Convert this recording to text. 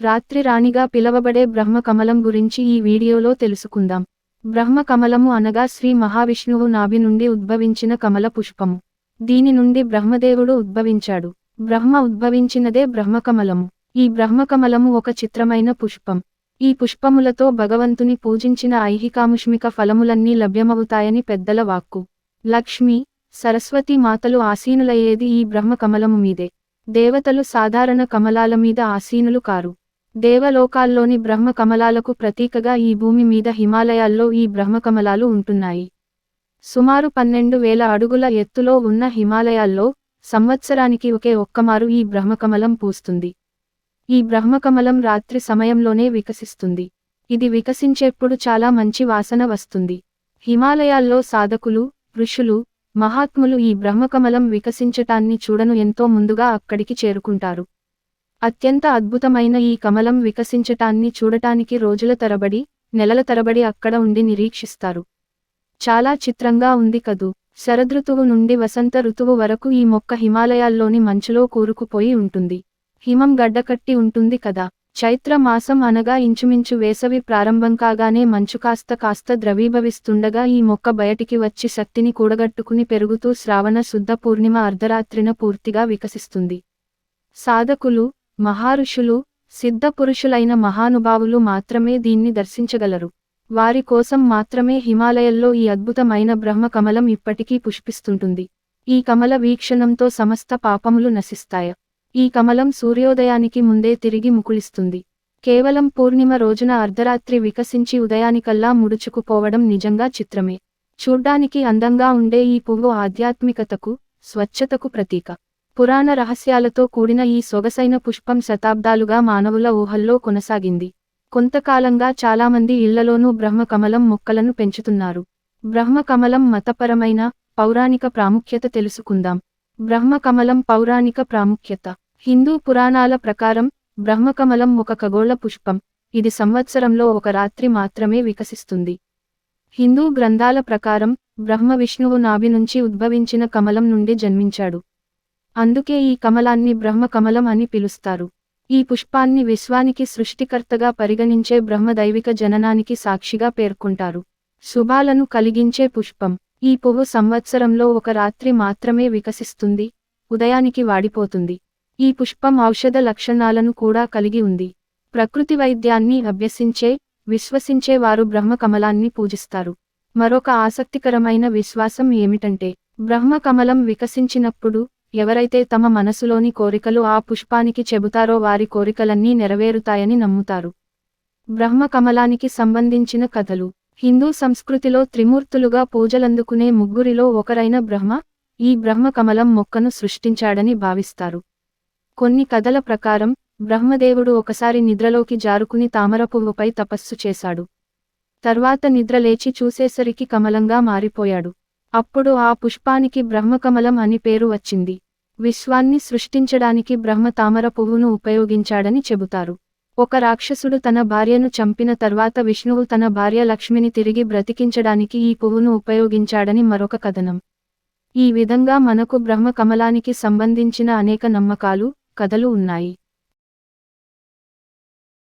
రాత్రి రాణిగా పిలవబడే బ్రహ్మ కమలం గురించి ఈ వీడియోలో తెలుసుకుందాం. బ్రహ్మ కమలము అనగా శ్రీ మహావిష్ణువు నాభి నుండి ఉద్భవించిన కమల పుష్పము. దీని నుండి బ్రహ్మదేవుడు ఉద్భవించాడు. బ్రహ్మ ఉద్భవించినదే బ్రహ్మకమలము. ఈ బ్రహ్మకమలము ఒక చిత్రమైన పుష్పం. ఈ పుష్పములతో భగవంతుని పూజించిన ఐహికాముష్మిక ఫలములన్నీ లభ్యమవుతాయని పెద్దల వాక్కు. లక్ష్మి సరస్వతి మాతలు ఆసీనులయ్యేది ఈ బ్రహ్మకమలము మీదే. దేవతలు సాధారణ కమలాల మీద ఆసీనులు కారు. దేవలోకాల్లోని బ్రహ్మకమలాలకు ప్రతీకగా ఈ భూమి మీద హిమాలయాల్లో ఈ బ్రహ్మకమలాలు ఉంటున్నాయి. సుమారు పన్నెండు వేల అడుగుల ఎత్తులో ఉన్న హిమాలయాల్లో సంవత్సరానికి ఒకే ఒక్కమారు ఈ బ్రహ్మకమలం పూస్తుంది. ఈ బ్రహ్మకమలం రాత్రి సమయంలోనే వికసిస్తుంది. ఇది వికసించేప్పుడు చాలా మంచి వాసన వస్తుంది. హిమాలయాల్లో సాధకులు ఋషులు మహాత్ములు ఈ బ్రహ్మకమలం వికసించటాన్ని చూడను ఎంతో ముందుగా అక్కడికి చేరుకుంటారు. అత్యంత అద్భుతమైన ఈ కమలం వికసించటాన్ని చూడటానికి రోజుల తరబడి నెలల తరబడి అక్కడ ఉండి నిరీక్షిస్తారు. చాలా చిత్రంగా ఉంది కదూ. శరదృతువు నుండి వసంత ఋతువు వరకు ఈ మొక్క హిమాలయాల్లోని మంచులో కూరుకుపోయి ఉంటుంది. హిమం గడ్డకట్టి ఉంటుంది కదా. చైత్ర మాసం అనగా ఇంచుమించు వేసవి ప్రారంభం కాగానే మంచు కాస్త కాస్త ద్రవీభవిస్తుండగా ఈ మొక్క బయటికి వచ్చి శక్తిని కూడగట్టుకుని పెరుగుతూ శ్రావణ శుద్ధ పూర్ణిమ అర్ధరాత్రిన పూర్తిగా వికసిస్తుంది. సాధకులు మహారుషులు సిద్ధపురుషులైన మహానుభావులు మాత్రమే దీన్ని దర్శించగలరు. వారి కోసం మాత్రమే హిమాలయల్లో ఈ అద్భుతమైన బ్రహ్మ కమలం ఇప్పటికీ పుష్పిస్తుంటుంది. ఈ కమల వీక్షణంతో సమస్త పాపములు నశిస్తాయ. ఈ కమలం సూర్యోదయానికి ముందే తిరిగి ముకుళిస్తుంది. కేవలం పూర్ణిమ రోజున అర్ధరాత్రి వికసించి ఉదయానికల్లా ముడుచుకుపోవడం నిజంగా చిత్రమే. చూడ్డానికి అందంగా ఉండే ఈ పువ్వు ఆధ్యాత్మికతకు స్వచ్ఛతకు ప్రతీక. పురాణ రహస్యాలతో కూడిన ఈ సొగసైన పుష్పం శతాబ్దాలుగా మానవుల ఊహల్లో కొనసాగింది. కొంతకాలంగా చాలామంది ఇళ్ళలోనూ బ్రహ్మకమలం మొక్కలను పెంచుతున్నారు. బ్రహ్మకమలం మతపరమైన పౌరాణిక ప్రాముఖ్యత తెలుసుకుందాం. బ్రహ్మకమలం పౌరాణిక ప్రాముఖ్యత. హిందూ పురాణాల ప్రకారం బ్రహ్మకమలం ఒక ఖగోళ పుష్పం. ఇది సంవత్సరంలో ఒక రాత్రి మాత్రమే వికసిస్తుంది. హిందూ గ్రంథాల ప్రకారం బ్రహ్మ విష్ణువు నాభి నుంచి ఉద్భవించిన కమలం నుండి జన్మించాడు. అందుకే ఈ కమలాన్ని బ్రహ్మకమలం అని పిలుస్తారు. ఈ పుష్పాన్ని విశ్వానికి సృష్టికర్తగా పరిగణించే బ్రహ్మదైవిక జననానికి సాక్షిగా పేర్కొంటారు. శుభాలను కలిగించే పుష్పం. ఈ పువ్వు సంవత్సరంలో ఒక రాత్రి మాత్రమే వికసిస్తుంది ఉదయానికి వాడిపోతుంది. ఈ పుష్పం ఔషధ లక్షణాలను కూడా కలిగి ఉంది. ప్రకృతి వైద్యాన్ని అభ్యసించే విశ్వసించే వారు బ్రహ్మకమలాన్ని పూజిస్తారు. మరొక ఆసక్తికరమైన విశ్వాసం ఏమిటంటే బ్రహ్మకమలం వికసించినప్పుడు ఎవరైతే తమ మనసులోని కోరికలు ఆ పుష్పానికి చెబుతారో వారి కోరికలన్నీ నెరవేరుతాయని నమ్ముతారు. బ్రహ్మకమలానికి సంబంధించిన కథలు. హిందూ సంస్కృతిలో త్రిమూర్తులుగా పూజలందుకునే ముగ్గురిలో ఒకరైన బ్రహ్మ ఈ బ్రహ్మకమలం మొక్కను సృష్టించాడని భావిస్తారు. కొన్ని కథల ప్రకారం బ్రహ్మదేవుడు ఒకసారి నిద్రలోకి జారుకుని తామర పువ్వుపై తపస్సు చేశాడు. తర్వాత నిద్రలేచి చూసేసరికి కమలంగా మారిపోయాడు. అప్పుడు ఆ పుష్పానికి బ్రహ్మకమలం అని పేరు వచ్చింది. విశ్వాన్ని సృష్టించడానికి బ్రహ్మ తామర పువ్వును ఉపయోగించాడని చెబుతారు. ఒక రాక్షసుడు తన భార్యను చంపిన తర్వాత విష్ణువు తన భార్య లక్ష్మిని తిరిగి బ్రతికించడానికి ఈ పువ్వును ఉపయోగించాడని మరొక కథనం. ఈ విధంగా మనకు బ్రహ్మ కమలానికి సంబంధించిన అనేక నమ్మకాలు కథలు ఉన్నాయి.